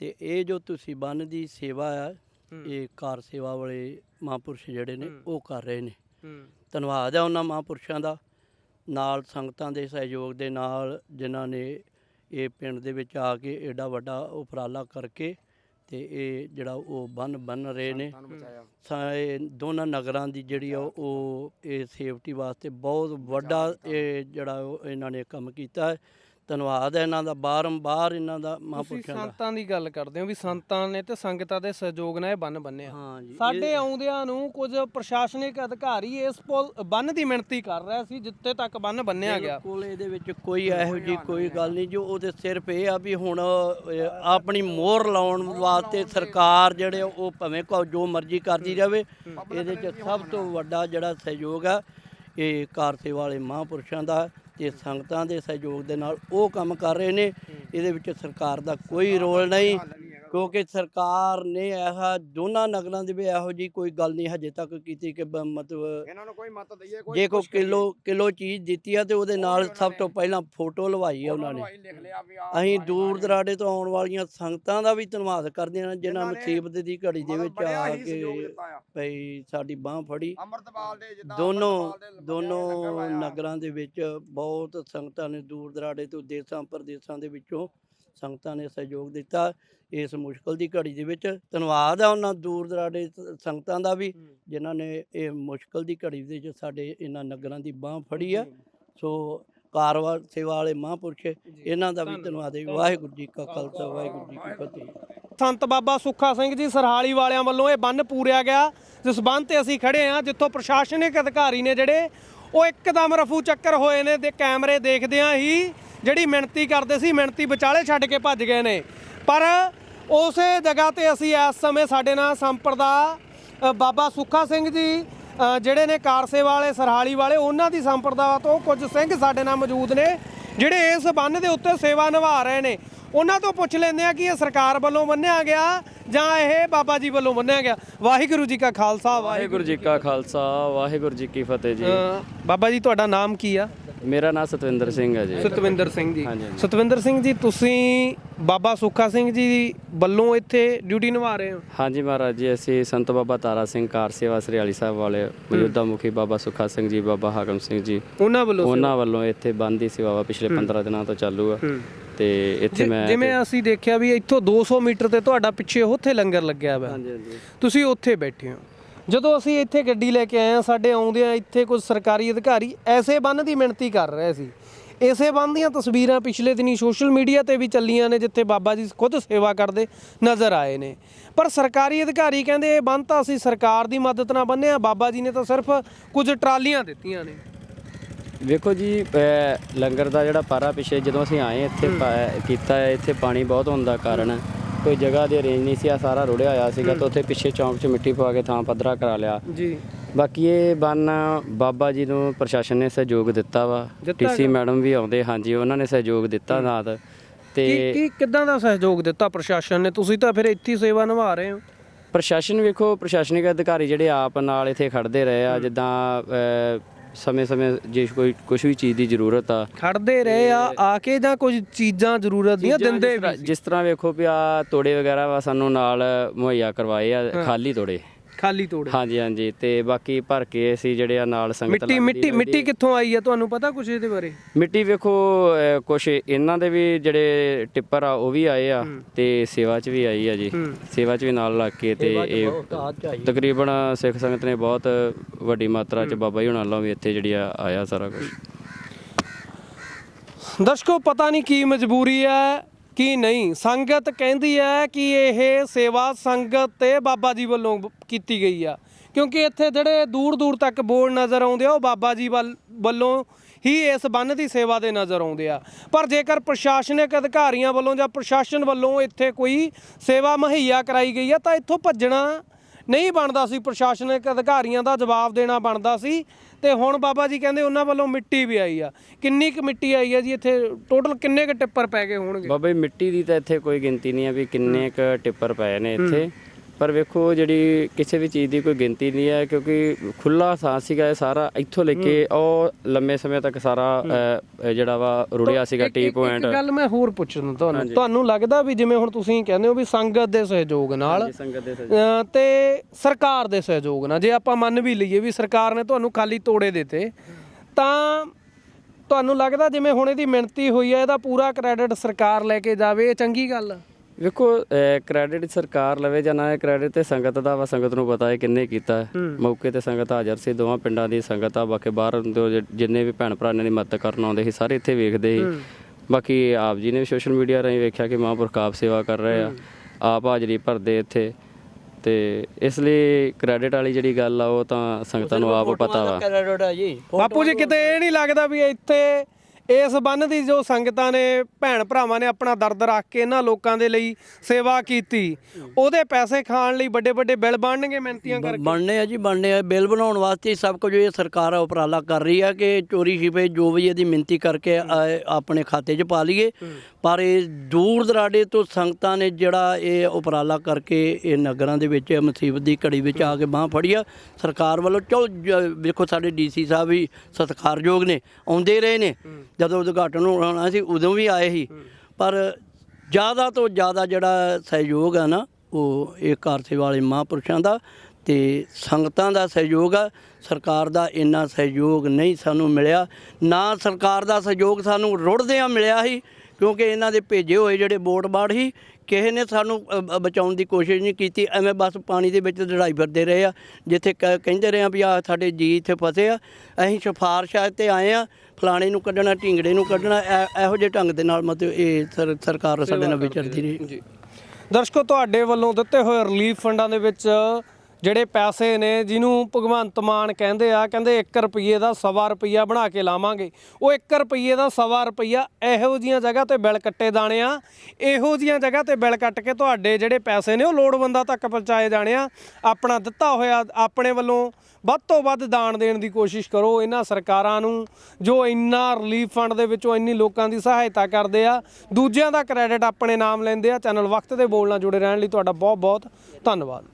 ਤੇ ਇਹ ਜੋ ਤੁਸੀਂ ਬੰਨ ਦੀ ਸੇਵਾ ਆ ਇਹ ਕਾਰ ਸੇਵਾ ਵਾਲੇ ਮਹਾਂਪੁਰਸ਼ ਜਿਹੜੇ ਨੇ ਉਹ ਕਰ ਰਹੇ ਨੇ। ਧੰਨਵਾਦ ਹੈ ਉਹਨਾਂ ਮਹਾਂਪੁਰਸ਼ਾਂ ਦਾ। ਨਾਲ ਸੰਗਤਾਂ ਦੇ ਸਹਿਯੋਗ ਦੇ ਨਾਲ ਜਿਨ੍ਹਾਂ ਨੇ ਇਹ ਪਿੰਡ ਦੇ ਵਿੱਚ ਆ ਕੇ ਐਡਾ ਵੱਡਾ ਉਪਰਾਲਾ ਕਰਕੇ ਤੇ ਇਹ ਜਿਹੜਾ ਉਹ ਬੰਨ ਬੰਨ ਰਹੇ ਨੇ। ਸਾ- ਇਹ ਦੋਨਾਂ ਨਗਰਾਂ ਦੀ ਜਿਹੜੀ ਆ ਉਹ ਇਹ ਸੇਫਟੀ ਵਾਸਤੇ ਬਹੁਤ ਵੱਡਾ ਇਹ ਜਿਹੜਾ ਉਹ ਇਹਨਾਂ ਨੇ ਕੰਮ ਕੀਤਾ ਹੈ। ਧੰਨਵਾਦ ਹੈ ਇਹਨਾਂ ਦਾ ਬਾਰੰਬਾਰ ਇਹਨਾਂ ਦਾ ਤੁਸੀਂ ਮਹਾਂਪੁਰਸ਼ਾਂ ਦਾ ਸੰਤਾਂ ਦੀ ਗੱਲ ਕਰਦੇ ਹੋ ਵੀ ਸੰਤਾਂ ਨੇ ਤੇ ਸੰਗਤਾਂ ਦੇ ਸਹਿਯੋਗ ਨਾਲ ਇਹ ਬੰਨ ਬੰਨਿਆ ਹਾਂ ਜੀ ਸਾਡੇ ਆਉਂਦਿਆਂ ਨੂੰ ਕੁਝ ਪ੍ਰਸ਼ਾਸਨਿਕ ਅਧਿਕਾਰੀ ਇਸ ਪੁਲ ਬੰਨ ਦੀ ਮਿਣਤੀ ਕਰ ਰਿਹਾ ਸੀ ਜਿੱਥੇ ਤੱਕ ਬੰਨ ਬੰਨਿਆ ਗਿਆ। ਬਿਲਕੁਲ ਇਹਦੇ ਵਿੱਚ ਕੋਈ ਇਹੋ ਜੀ ਕੋਈ ਗੱਲ ਨਹੀਂ ਜੋ ਉਹਦੇ ਸਿਰਫ ਇਹ ਆ ਵੀ ਹੁਣ ਅਹ, ਆਪਣੀ ਮੋਹਰ ਲਾਉਣ ਵਾਸਤੇ ਸਰਕਾਰ ਜਿਹੜੇ ਉਹ ਭਵੇਂ ਕੋ ਜੋ ਮਰਜ਼ੀ ਕਰਦੀ ਜਾਵੇ ਇਹਦੇ 'ਚ ਸਭ ਤੋਂ ਵੱਡਾ ਜਿਹੜਾ ਸਹਿਯੋਗ ਆ ਇਹ ਕਾਰ ਸੇਵਾ ਵਾਲੇ ਮਹਾਂਪੁਰਸ਼ਾਂ ਦਾ। ਤੇ ਸੰਗਤਾਂ ਦੇ ਸਹਿਯੋਗ ਦੇ ਨਾਲ ਉਹ ਕੰਮ ਕਰ ਰਹੇ ਨੇ। ਇਹਦੇ ਵਿੱਚ ਸਰਕਾਰ ਦਾ ਕੋਈ ਰੋਲ ਨਹੀਂ। ਕਿਉਂਕਿ ਸਰਕਾਰ ਨੇ ਇਹ ਦੋਨਾਂ ਨਗਰਾਂ ਦੇ ਵਿੱਚ ਇਹੋ ਜੀ ਕੋਈ ਗੱਲ ਨਹੀਂ ਹਜੇ ਤੱਕ ਕੀਤੀ ਕਿ ਬ- ਮਤਲਬ ਇਹਨਾਂ ਨੂੰ ਕੋਈ ਮਤ ਦਈਏ ਜੇ ਕੋਈ ਕਿਲੋ ਕਿਲੋ ਚੀਜ਼ ਦਿੱਤੀ ਆ ਤੇ ਉਹਦੇ ਨਾਲ ਸਭ ਤੋਂ ਪਹਿਲਾਂ ਫੋਟੋ ਲਵਾਈ ਆ ਉਹਨਾਂ ਨੇ। ਲਿਖ ਲਿਆ ਵੀ ਆਹ ਅਸੀਂ ਦੂਰ ਦਰਾਡੇ ਤੋਂ ਆਉਣ ਵਾਲੀਆਂ ਸੰਗਤਾਂ ਦਾ ਵੀ ਧੰਨਵਾਦ ਕਰਦੇ ਹਾਂ ਜਿਨ੍ਹਾਂ ਜਿਨ੍ਹਾਂ ਨੇ ਮੁਸੀਬਤ ਦੀ ਘੜੀ ਦੇ ਵਿੱਚ ਬੜਿਆ ਆ ਹੀ ਸਹਿਯੋਗ ਕੇ ਦਿੱਤਾ ਆ। ਭਈ ਸਾਡੀ ਬਾਹ ਫੜੀ। ਅੰਮ੍ਰਿਤਪਾਲ ਦੇ ਜਿੱਦਾਂ ਦੋਨੋਂ ਅੰਮ੍ਰਿਤਪਾਲ ਦੇ ਬੰਦਿਆਂ ਨੇ ਲੰਗਰ ਦੋਨੋਂ ਲਾਇਆ। ਨਗਰਾਂ ਦੇ ਵਿੱਚ ਬਹੁਤ ਸੰਗਤਾਂ ਨੇ ਦੂਰ ਦਰਾਡੇ ਤੋਂ ਦੇਸਾਂ ਪ੍ਰਦੇਸਾਂ ਦੇ ਵਿੱਚੋਂ ਸੰਗਤਾਂ ਨੇ ਸਹਿਯੋਗ ਦਿੱਤਾ ਇਸ ਮੁਸ਼ਕਲ ਦੀ ਘੜੀ ਦੇ ਵਿੱਚ। ਧੰਨਵਾਦ ਆ ਉਹਨਾਂ ਦੂਰ ਦਰਾਡੇ ਸੰਗਤਾਂ ਦਾ ਵੀ ਜਿਨ੍ਹਾਂ ਨੇ ਇਹ ਮੁਸ਼ਕਲ ਦੀ ਘੜੀ ਦੇ ਵਿੱਚ ਸਾਡੇ ਇਹਨਾਂ ਨਗਰਾਂ ਦੀ ਬਾਹ ਫੜੀ ਆ। ਸੋ ਕਾਰਵਾ ਸੇਵਾ ਵਾਲੇ ਮਹਾਂਪੁਰਖ ਇਹਨਾਂ ਦਾ ਵੀ ਧੰਨਵਾਦ। ਹੈ। ਵਾਹਿਗੁਰੂ ਜੀ ਕਾ ਖਾਲਸਾ ਵਾਹਿਗੁਰੂ ਜੀ ਕੀ ਫਤਿਹ। ਸੰਤ ਬਾਬਾ ਸੁੱਖਾ ਸਿੰਘ ਜੀ ਸਰਹਾਲੀ ਵਾਲਿਆਂ ਵੱਲੋਂ ਇਹ ਬੰਨ ਪੂਰਿਆ ਗਿਆ। ਜਿਸ ਬੰਨ ਤੇ ਅਸੀਂ ਖੜੇ ਆ ਜਿੱਥੋਂ ਪ੍ਰਸ਼ਾਸਨਿਕ ਅਧਿਕਾਰੀ ਨੇ ਜਿਹੜੇ ਉਹ ਇੱਕਦਮ ਰਫੂ ਚੱਕਰ ਹੋਏ ਨੇ। ਤੇ ਕੈਮਰੇ ਦੇਖਦਿਆਂ ਹੀ ਜਿਹੜੀ ਮਿਹਨਤੀ ਕਰਦੇ ਸੀ, ਮਿਹਨਤੀ ਵਿਚਾਲੇ ਛੱਡ ਕੇ ਭੱਜ ਗਏ ਨੇ। ਪਰ ਉਸੇ ਜਗ੍ਹਾ ਤੇ ਅਸੀਂ ਇਸ ਸਮੇਂ ਸਾਡੇ ਨਾਲ ਸੰਪਰਦਾ ਬਾਬਾ ਸੁੱਖਾ ਸਿੰਘ ਜੀ ਜਿਹੜੇ ਨੇ ਕਾਰ ਸੇਵਾ ਵਾਲੇ, ਸਰਹਾਲੀ ਵਾਲੇ, ਉਹਨਾਂ ਦੀ ਸੰਪਰਦਾ ਤੋਂ ਕੁਝ ਸਿੰਘ ਸਾਡੇ ਨਾਲ ਮੌਜੂਦ ਨੇ, ਜਿਹੜੇ ਇਸ ਬੰਨ ਦੇ ਉੱਤੇ ਸੇਵਾ ਨਿਭਾ ਰਹੇ ਨੇ। ਉਹਨਾਂ ਤੋਂ ਪੁੱਛ ਲੈਂਦੇ ਆ ਕਿ ਇਹ ਸਰਕਾਰ ਵੱਲੋਂ ਮੰਨਿਆ ਗਿਆ ਜਾਂ ਇਹ ਬਾਬਾ ਜੀ ਵੱਲੋਂ ਮੰਨਿਆ ਗਿਆ। ਵਾਹਿਗੁਰੂ ਜੀ ਕਾ ਖਾਲਸਾ ਵਾਹਿਗੁਰੂ ਜੀ ਕਾ ਖਾਲਸਾ ਵਾਹਿਗੁਰੂ ਜੀ ਕੀ ਫਤਿਹ ਜੀ। ਬਾਬਾ ਜੀ ਤੁਹਾਡਾ ਨਾਮ ਕੀ ਆ? ਮੇਰਾ ਨਾਮ ਸਤਵਿੰਦਰ ਸਿੰਘ ਹੈ ਜੀ। ਸਤਵਿੰਦਰ ਸਿੰਘ ਜੀ। ਹਾਂਜੀ, ਹਾਂਜੀ। ਸਤਵਿੰਦਰ ਸਿੰਘ ਜੀ ਤੁਸੀਂ ਬਾਬਾ ਸੁੱਖਾ ਸਿੰਘ ਜੀ ਵੱਲੋਂ ਇੱਥੇ ਡਿਊਟੀ ਨਿਭਾ ਰਹੇ ਹੋ? ਹਾਂਜੀ ਮਹਾਰਾਜ ਜੀ ਅਸੀਂ ਸੰਤ ਬਾਬਾ ਤਾਰਾ ਸਿੰਘ ਕਾਰ ਸੇਵਾ ਸਰਿਆਲੀ ਸਾਹਿਬ ਵਾਲੇ ਮੌਜੂਦਾ ਮੁਖੀ ਬਾਬਾ ਸੁੱਖਾ ਸਿੰਘ ਜੀ ਬਾਬਾ ਹਾਕਮ ਸਿੰਘ ਜੀ। ਉਹਨਾਂ ਵੱਲੋਂ ਉਹਨਾਂ ਵੱਲੋਂ ਇੱਥੇ ਬੰਦ ਦੀ ਸੇਵਾ ਪਿਛਲੇ 15 ਦਿਨਾਂ ਤੋਂ ਚਾਲੂ ਆ। ਤੇ ਇੱਥੇ ਮੈਂ ਜਿਵੇਂ ਅਸੀਂ ਦੇਖਿਆ ਵੀ ਇੱਥੋਂ 200 ਮੀਟਰ ਤੇ ਤੁਹਾਡਾ ਪਿੱਛੇ ਉੱਥੇ ਲੰਗਰ ਲੱਗਿਆ ਹੋਇਆ ਹਾਂਜੀ ਹਾਂਜੀ। ਤੁਸੀਂ ਉੱਥੇ ਬੈਠੇ ਹੋ। ਜਦੋਂ ਅਸੀਂ ਇੱਥੇ ਗੱਡੀ ਲੈ ਕੇ ਆਏ ਆ ਸਾਡੇ ਆਉਂਦਿਆਂ ਇੱਥੇ ਕੁਝ ਸਰਕਾਰੀ ਅਧਿਕਾਰੀ ਐਸੇ ਬੰਨ ਦੀ ਮਿਹਨਤੀ ਕਰ ਰਹੇ ਸੀ। ਇਸੇ ਬੰਨ ਦੀਆਂ ਤਸਵੀਰਾਂ ਪਿਛਲੇ ਦਿਨੀ ਸੋਸ਼ਲ ਮੀਡੀਆ ਤੇ ਵੀ ਚੱਲੀਆਂ ਨੇ ਜਿੱਥੇ ਬਾਬਾ ਜੀ ਖੁਦ ਸੇਵਾ ਕਰਦੇ ਨਜ਼ਰ ਆਏ ਨੇ। ਪਰ ਸਰਕਾਰੀ ਅਧਿਕਾਰੀ ਕਹਿੰਦੇ ਇਹ ਬੰਨ ਤਾਂ ਅਸੀਂ ਸਰਕਾਰ ਦੀ ਮਦਦ ਨਾਲ ਬੰਨਿਆ ਬਾਬਾ ਜੀ ਨੇ ਤਾਂ ਸਿਰਫ ਕੁਝ ਟਰਾਲੀਆਂ ਦਿੱਤੀਆਂ ਨੇ। ਵੇਖੋ ਜੀ ਅਹ ਲੰਗਰ ਦਾ ਜਿਹੜਾ ਪਾਰਾ ਪਿਛੇ ਜਦੋਂ ਅਸੀਂ ਆਏ ਇੱਥੇ ਪਾ- ਕੀਤਾ ਹੈ ਇੱਥੇ ਪਾਣੀ ਬਹੁਤ ਹੋਣ ਦਾ ਕਾਰਨ ਕੋਈ ਜਗ੍ਹਾ ਦੀ ਅਰੇਂਜ ਨਹੀਂ ਸੀ ਆ ਸਾਰਾ ਰੁੜਿਆ ਹੋਇਆ ਸੀਗਾ ਤਾਂ ਉੱਥੇ ਪਿੱਛੇ ਚੌਂਕ 'ਚ ਮਿੱਟੀ ਪਵਾ ਕੇ ਥਾਂ ਪੱਧਰਾ ਕਰਾ ਲਿਆ। ਜੀ। ਬਾਕੀ ਇਹ ਬੰਨ ਬਾਬਾ ਜੀ ਨੂੰ ਪ੍ਰਸ਼ਾਸਨ ਨੇ ਸਹਿਯੋਗ ਦਿੱਤਾ ਵਾ। ਦਿੱਤਾ ਟੀਸੀ ਮੈਡਮ ਵੀ ਆਉਂਦੇ ਹਾਂਜੀ ਉਹਨਾਂ ਨੇ ਸਹਿਯੋਗ ਦਿੱਤਾ ਨਾਲ। ਕੀ ਤੇ ਕੀ ਕਿੱਦਾਂ ਦਾ ਸਹਿਯੋਗ ਦਿੱਤਾ ਪ੍ਰਸ਼ਾਸਨ ਨੇ? ਤੁਸੀਂ ਤਾਂ ਫਿਰ ਇੱਥੇ ਹੀ ਸੇਵਾ ਨਿਭਾ ਰਹੇ ਹੋ। ਪ੍ਰਸ਼ਾਸਨ ਵੇਖੋ ਪ੍ਰਸ਼ਾਸਨਿਕ ਅਧਿਕਾਰੀ ਜਿਹੜੇ ਆਪ ਨਾਲ ਇੱਥੇ ਖੜਦੇ ਰਹੇ ਆ ਜਿੱਦਾਂ ਸਮੇਂ-ਸਮੇਂ ਜੇ ਕੋਈ ਕੁਝ ਵੀ ਚੀਜ਼ ਦੀ ਜ਼ਰੂਰਤ ਆ। ਖੜਦੇ ਰਹੇ ਆ ਆ ਕੇ ਜਾਂ ਕੁਝ ਚੀਜ਼ਾਂ ਜ਼ਰੂਰਤ ਦੀਆਂ ਚੀਜ਼ਾਂ ਦਿੰਦੇ ਜਿਸ ਤਰ੍ਹਾਂ- ਵੀ ਜਿਸ ਤਰ੍ਹਾਂ ਵੇਖੋ ਵੀ ਆ ਤੋੜੇ ਵਗੈਰਾ ਵਾ ਸਾਨੂੰ ਨਾਲ ਮੁਹੱਈਆ ਕਰਵਾਏ ਆ ਖਾਲੀ ਤੋੜੇ। ਖਾਲੀ ਤੋੜੇ ਹਾਂਜੀ ਹਾਂਜੀ ਤੇ ਬਾਕੀ ਭਰ ਕੇ ਅਸੀਂ ਜਿਹੜੇ ਆ ਨਾਲ ਸੰਗਤ ਮਿੱਟੀ ਮਿੱਟੀ ਮਿੱਟੀ ਕਿੱਥੋਂ ਆਈ ਆ? ਤੁਹਾਨੂੰ ਪਤਾ ਕੁਝ ਇਹਦੇ ਬਾਰੇ? ਮਿੱਟੀ ਵੇਖੋ ਕੁਝ ਇਹਨਾਂ ਦੇ ਵੀ ਜਿਹੜੇ ਟਿੱਪਰ ਆ ਉਹ ਵੀ ਆਏ ਆ ਤੇ ਸੇਵਾ 'ਚ ਵੀ ਆਈ ਆ ਜੀ। ਸੇਵਾ 'ਚ ਵੀ ਨਾਲ ਲੱਗ ਕੇ ਤੇ ਇਹ ਤਕਰੀਬਨ ਸਿੱਖ ਸੰਗਤ ਨੇ ਬਹੁਤ ਵੱਡੀ ਮਾਤਰਾ 'ਚ ਬਾਬਾ ਜੀ ਹੁਣਾਂ ਵੱਲੋਂ ਵੀ ਇੱਥੇ ਜਿਹੜੀ ਆ ਆਇਆ ਸਾਰਾ ਕੁਝ ਦਰਸ਼ਕੋ ਪਤਾ ਨਹੀਂ ਕੀ ਮਜਬੂਰੀ ਹੈ। ਕੀ ਨਹੀਂ? ਸੰਗਤ ਕਹਿੰਦੀ ਹੈ ਕਿ ਇਹ ਸੇਵਾ ਸੰਗਤ ਤੇ ਬਾਬਾ ਜੀ ਵੱਲੋਂ ਕੀਤੀ ਗਈ ਆ। ਕਿਉਂਕਿ ਇੱਥੇ ਜਿਹੜੇ ਦੂਰ ਦੂਰ ਤੱਕ ਬੋਰਡ ਨਜ਼ਰ ਆਉਂਦੇ ਆ, ਉਹ ਬਾਬਾ ਜੀ ਵੱਲ- ਵੱਲੋਂ ਹੀ ਇਸ ਬੰਨ ਦੀ ਸੇਵਾ ਦੇ ਨਜ਼ਰ ਆਉਂਦੇ ਆ। ਪਰ ਜੇਕਰ ਪ੍ਰਸ਼ਾਸਨਿਕ ਅਧਿਕਾਰੀਆਂ ਵੱਲੋਂ ਜਾਂ ਪ੍ਰਸ਼ਾਸਨ ਵੱਲੋਂ ਇੱਥੇ ਕੋਈ ਸੇਵਾ ਮੁਹੱਈਆ ਕਰਾਈ ਗਈ ਆ, ਤਾਂ ਇੱਥੋਂ ਭੱਜਣਾ ਨਹੀਂ ਬਣਦਾ ਸੀ। ਪ੍ਰਸ਼ਾਸਨਿਕ ਅਧਿਕਾਰੀਆਂ ਦਾ ਜਵਾਬ ਦੇਣਾ ਬਣਦਾ ਸੀ। ਤੇ ਹੁਣ ਬਾਬਾ ਜੀ ਕਹਿੰਦੇ ਉਹਨਾਂ ਵੱਲੋਂ ਮਿੱਟੀ ਵੀ ਆਈ ਆ। ਕਿੰਨੀ ਕੁ ਮਿੱਟੀ ਆਈ ਆ ਜੀ ਇੱਥੇ? ਟੋਟਲ ਕਿੰਨੇ ਕੁ ਟਿੱਪਰ ਪੈ ਗਏ ਹੋਣਗੇ? ਬਾਬਾ ਜੀ ਮਿੱਟੀ ਦੀ ਤਾਂ ਇੱਥੇ ਕੋਈ ਗਿਣਤੀ ਨਹੀਂ ਆ ਵੀ ਕਿੰਨੇ ਕ ਟਿੱਪਰ ਪਏ ਨੇ ਇੱਥੇ। ਪਰ ਵੇਖੋ ਜਿਹੜੀ ਕਿਸੇ ਵੀ ਚੀਜ਼ ਦੀ ਕੋਈ ਗਿਣਤੀ ਨਹੀਂ ਹੈ ਕਿਉਂਕਿ ਖੁੱਲਾ ਥਾਂ ਸੀਗਾ ਇਹ ਸਾਰਾ ਇੱਥੋਂ ਲੈ ਕੇ ਉਹ ਲੰਮੇ ਸਮੇਂ ਤੱਕ ਸਾਰਾ ਜਿਹੜਾ ਵਾ ਰੁੜਿਆ ਸੀਗਾ ਟੀ ਇੱਕ- ਪੁਆਇੰਟ। ਇੱਕ ਗੱਲ ਮੈਂ ਹੋਰ ਪੁੱਛਣਾ ਤੁਹਾਨੂੰ। ਤੁਹਾਨੂੰ ਲੱਗਦਾ ਵੀ ਜਿਵੇਂ ਹੁਣ ਤੁਸੀਂ ਕਹਿੰਦੇ ਹੋ ਵੀ ਸੰਗਤ ਦੇ ਸਹਿਯੋਗ ਨਾਲ ਸੰਗਤ ਦੇ ਅ, ਤੇ ਸਰਕਾਰ ਦੇ ਸਹਿਯੋਗ ਨਾਲ ਜੇ ਆਪਾਂ ਮੰਨ ਵੀ ਲਈਏ ਵੀ ਸਰਕਾਰ ਨੇ ਤੁਹਾਨੂੰ ਖਾਲੀ ਤੋੜੇ ਦਿੱਤੇ ਤਾਂ ਤੁਹਾਨੂੰ ਲੱਗਦਾ ਜਿਵੇਂ ਹੁਣ ਇਹਦੀ ਮਿਣਤੀ ਹੋਈ ਹੈ ਇਹਦਾ ਪੂਰਾ ਕ੍ਰੈਡਿਟ ਸਰਕਾਰ ਲੈ ਕੇ ਜਾਵੇ ਇਹ ਚੰਗੀ ਗੱਲ ਆ? ਵੇਖੋ ਕ੍ਰੈਡਿਟ ਸਰਕਾਰ ਲਵੇ ਜਾਂ ਨਾ ਕ੍ਰੈਡਿਟ ਤੇ ਸੰਗਤ ਦਾ ਵਾ ਸੰਗਤ ਨੂੰ ਪਤਾ ਹੈ ਕਿੰਨੇ ਕੀਤਾ। ਮੌਕੇ ਤੇ ਸੰਗਤ ਹਾਜ਼ਰ ਸੀ ਦੋਵਾਂ ਪਿੰਡਾਂ ਦੀ ਸੰਗਤ ਆ ਬਾਕੀ ਬਾਹਰ ਜਿ- ਜਿੰਨੇ ਵੀ ਭੈਣ ਭਰਾ ਨੇ ਮਦਦ ਕਰਨ ਆਉਂਦੇ ਸੀ ਸਾਰੇ ਇੱਥੇ ਵੇਖਦੇ ਸੀ। ਬਾਕੀ ਆਪ ਜੀ ਨੇ ਵੀ ਸੋਸ਼ਲ ਮੀਡੀਆ ਰਾਹੀਂ ਵੇਖਿਆ ਕਿ ਮਹਾਂਪੁਰਖ ਆਪ ਸੇਵਾ ਕਰ ਰਹੇ ਆ। ਆਪ ਹਾਜ਼ਰੀ ਭਰਦੇ ਇੱਥੇ। ਤੇ ਇਸ ਲਈ ਕ੍ਰੈਡਿਟ ਵਾਲੀ ਜਿਹੜੀ ਗੱਲ ਆ ਉਹ ਤਾਂ ਸੰਗਤਾਂ ਨੂੰ ਆਪ ਪਤਾ ਵਾ। ਬਾਪੂ ਜੀ ਕਿਤੇ ਇਹ ਨਹੀਂ ਲੱਗਦਾ ਵੀ ਇੱਥੇ ਇਸ ਬੰਨ ਦੀ ਜੋ ਸੰਗਤਾਂ ਨੇ ਭੈਣ ਭਰਾਵਾਂ ਨੇ ਆਪਣਾ ਦਰਦ ਰੱਖ ਕੇ ਇਹਨਾਂ ਲੋਕਾਂ ਦੇ ਲਈ ਸੇਵਾ ਕੀਤੀ ਉਹਦੇ ਪੈਸੇ ਖਾਣ ਲਈ ਵੱਡੇ ਵੱਡੇ ਬਿੱਲ ਬਣਨਗੇ ਮਿਹਨਤੀਆਂ ਕਰਕੇ? ਬਣਨੇ ਆ ਜੀ ਬਣਨੇ ਆ। ਬਿੱਲ ਬਣਾਉਣ ਵਾਸਤੇ ਸਭ ਕੁਝ ਇਹ ਸਰਕਾਰ ਉਪਰਾਲਾ ਕਰ ਰਹੀ ਆ ਕਿ ਚੋਰੀ ਛਿਪੇ ਜੋ ਵੀ ਇਹਦੀ ਮਿੰਤੀ ਕਰਕੇ ਆਪਣੇ ਖਾਤੇ 'ਚ ਪਾ ਲਈਏ। ਪਰ ਇਹ ਦੂਰ ਦਰਾਡੇ ਤੋਂ ਸੰਗਤਾਂ ਨੇ ਜਿਹੜਾ ਇਹ ਉਪਰਾਲਾ ਕਰਕੇ ਇਹ ਨਗਰਾਂ ਦੇ ਵਿੱਚ ਮੁਸੀਬਤ ਦੀ ਘੜੀ ਵਿੱਚ ਆ ਕੇ ਬਾਹ ਫੜੀ ਆ। ਸਰਕਾਰ ਵੱਲੋਂ ਚਲੋ ਜ- ਵੇਖੋ ਸਾਡੇ ਡੀਸੀ ਸਾਹਿਬ ਵੀ ਸਤਿਕਾਰਯੋਗ ਨੇ ਆਉਂਦੇ ਰਹੇ ਨੇ। ਜਦੋਂ ਉਦਘਾਟਨ ਹੋਣਾ ਸੀ ਉਦੋਂ ਵੀ ਆਏ ਸੀ। ਪਰ ਜ਼ਿਆਦਾ ਤੋਂ ਜ਼ਿਆਦਾ ਜਿਹੜਾ ਸਹਿਯੋਗ ਆ ਨਾ ਉਹ ਇਹ ਕਾਰ ਸੇਵਾ ਵਾਲੇ ਮਹਾਂਪੁਰਸ਼ਾਂ ਦਾ ਤੇ ਸੰਗਤਾਂ ਦਾ ਸਹਿਯੋਗ ਆ। ਸਰਕਾਰ ਦਾ ਇੰਨਾ ਸਹਿਯੋਗ ਨਹੀਂ ਸਾਨੂੰ ਮਿਲਿਆ। ਨਾ ਸਰਕਾਰ ਦਾ ਸਹਿਯੋਗ ਸਾਨੂੰ ਰੁੜਦਿਆਂ ਮਿਲਿਆ ਸੀ ਕਿਉਂਕਿ ਇਹਨਾਂ ਦੇ ਭੇਜੇ ਹੋਏ ਜਿਹੜੇ ਵੋਟ ਬਾੜ ਸੀ ਕਿਸੇ ਨੇ ਸਾਨੂੰ ਬਚਾਉਣ ਦੀ ਕੋਸ਼ਿਸ਼ ਨਹੀਂ ਕੀਤੀ। ਐਵੇਂ ਬਸ ਪਾਣੀ ਦੇ ਵਿੱਚ ਲੜਾਈ ਫਿਰਦੇ ਰਹੇ ਆ। ਜਿੱਥੇ ਕਹਿੰਦੇ ਰਹੇ ਆ ਵੀ ਆ ਸਾਡੇ ਜੀ ਇੱਥੇ ਫਸੇ ਆ। ਅਸੀਂ ਸਿਫਾਰਸ਼ਾਂ ਤੇ ਆਏ ਆ। ਫਲਾਣੇ ਨੂੰ ਕੱਢਣਾ ਢਿੰਗੜੇ ਨੂੰ ਕੱਢਣਾ ਐ- ਇਹੋ ਜਿਹੇ ਢੰਗ ਦੇ ਨਾਲ ਮਤਲਬ ਇਹ ਸਰ- ਸਰਕਾਰ ਸਾਡੇ ਨਾਲ ਵਿਚਰਦੀ ਰਹੀ। ਜੀ। ਦਰਸ਼ਕੋ ਤੁਹਾਡੇ ਵੱਲੋਂ ਦਿੱਤੇ ਹੋਏ ਰਿਲੀਫ ਫੰਡਾਂ ਦੇ ਵਿੱਚ ਜਿਹੜੇ ਪੈਸੇ ਨੇ ਜਿਹਨੂੰ ਭਗਵੰਤ ਮਾਨ ਕਹਿੰਦੇ ਆ, ਕਹਿੰਦੇ 1 ਰੁਪਏ ਦਾ ਸਵਾ ਰੁਪਈਆ ਬਣਾ ਕੇ ਲਾਵਾਂਗੇ। ਉਹ 1 ਰੁਪਏ ਦਾ ਸਵਾ ਰੁਪਈਆ ਇਹੋ ਜੀਆਂ ਜਗ੍ਹਾ ਤੇ ਬਿੱਲ ਕੱਟੇ ਜਾਣੇ ਆ। ਇਹੋ ਜੀਆਂ ਜਗ੍ਹਾ ਤੇ ਬਿੱਲ ਕੱਟ ਕੇ ਤੁਹਾਡੇ ਜਿਹੜੇ ਪੈਸੇ ਨੇ ਉਹ ਲੋੜਵੰਦਾਂ ਤੱਕ ਪਹੁੰਚਾਏ ਜਾਣੇ ਆ। ਆਪਣਾ ਦਿੱਤਾ ਹੋਇਆ, ਆਪਣੇ ਵੱਲੋਂ ਵੱਧ ਤੋਂ ਵੱਧ ਦਾਨ ਦੇਣ ਦੀ ਕੋਸ਼ਿਸ਼ ਕਰੋ। ਇਹਨਾਂ ਸਰਕਾਰਾਂ ਨੂੰ ਜੋ ਇੰਨਾ ਰਿਲੀਫ ਫੰਡ ਦੇ ਵਿੱਚੋਂ ਇੰਨੀ ਲੋਕਾਂ ਦੀ ਸਹਾਇਤਾ ਕਰਦੇ ਆ, ਦੂਜਿਆਂ ਦਾ ਕ੍ਰੈਡਿਟ ਆਪਣੇ ਨਾਮ ਲੈਂਦੇ ਆ। ਚੈਨਲ ਵਕਤ ਦੇ ਬੋਲ ਨਾਲ ਜੁੜੇ ਰਹਿਣ ਲਈ ਤੁਹਾਡਾ ਬਹੁਤ ਬਹੁਤ ਧੰਨਵਾਦ।